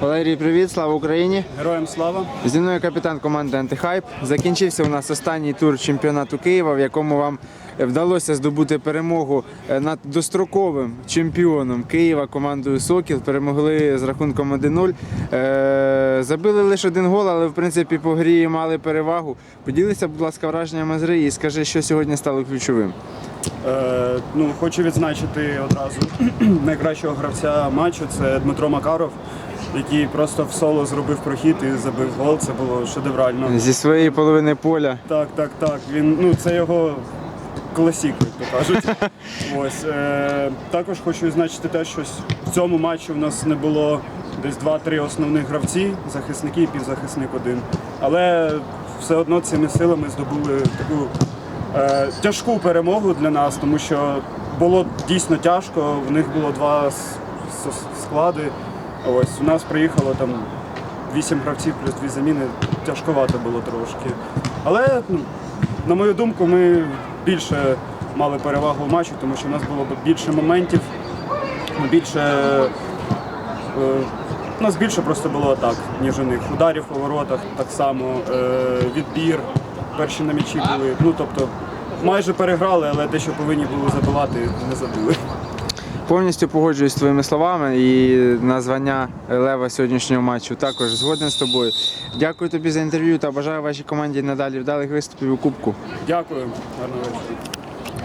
Валерій, привіт, слава Україні! Героям слава! Зі мною капітан команди Антихайп. Закінчився у нас останній тур чемпіонату Києва, в якому вам вдалося здобути перемогу е, над достроковим чемпіоном Києва командою Сокіл. Перемогли з рахунком 1-0. Е, Забили лише один гол, але в принципі по грі мали перевагу. Поділися, будь ласка, враженнями з гри і скажи, що сьогодні стало ключовим. Е, ну, хочу відзначити одразу найкращого гравця матчу це Дмитро Макаров, який просто в соло зробив прохід і забив гол. Це було шедеврально. Зі своєї половини поля. Так, так, так. Він ну це його класік, як то кажуть. Ось е, також хочу відзначити те, що в цьому матчі в нас не було десь 2-3 основних гравці, захисники і півзахисник один. Але все одно цими силами здобули таку е, тяжку перемогу для нас, тому що було дійсно тяжко. В них було два склади. Ось у нас приїхало там вісім гравців плюс дві заміни. Тяжковато було трошки. Але, ну, на мою думку, ми більше мали перевагу в матчі, тому що в нас було більше моментів, більше. е, У нас більше просто було атак, ніж у них. Ударів по воротах так само, е, відбір, перші на м'ячі були. Ну, тобто, майже переграли, але те, що повинні були забивати, не забили. Повністю погоджуюсь з твоїми словами і названня лева сьогоднішнього матчу також згоден з тобою. Дякую тобі за інтерв'ю та бажаю вашій команді надалі вдалих виступів у Кубку. Дякую, гарного вечора.